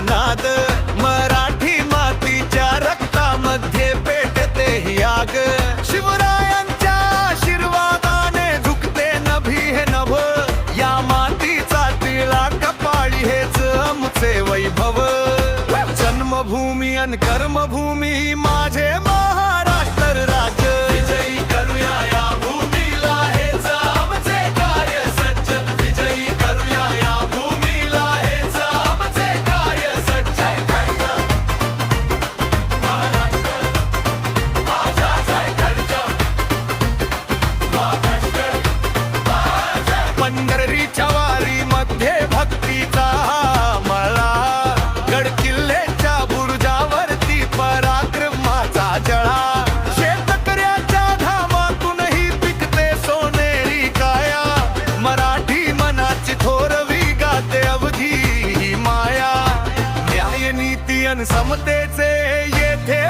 नाद मराठी मातीच्या रक्तामध्ये पेटते ही आग. शिवरायांच्या आशीर्वादाने झुकते नभी हे नभ. या मातीचा तिळा कपाळी हेच आमचे वैभव. जन्मभूमी अन कर्मभूमी माझे मराठी मनाची थोरवी गाते अवधी माया. न्याय नीती अन समतेचे येथे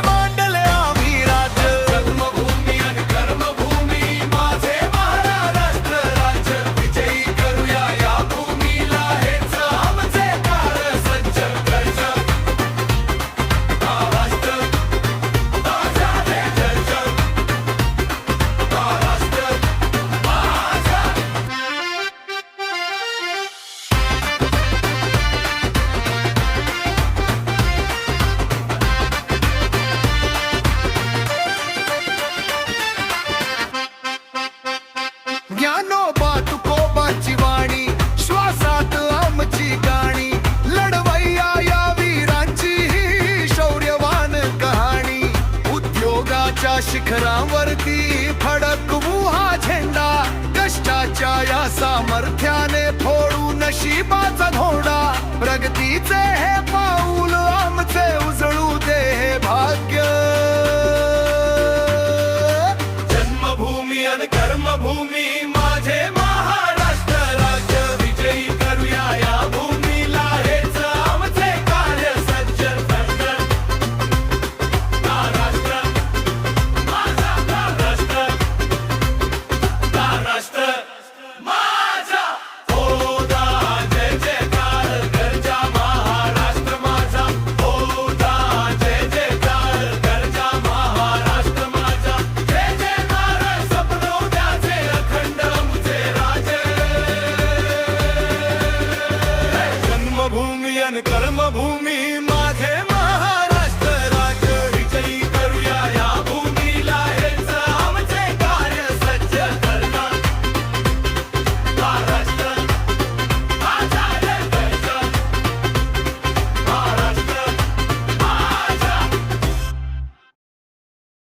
शिखरावरती फडक बुहा झेंडा कष्टाच्या या सामर्थ्याने फोडू नशिबाचा धोडा. प्रगतीचे हे पाऊल आमचे उजळू दे हे भाग्य. जन्मभूमी आणि कर्मभूमी माझे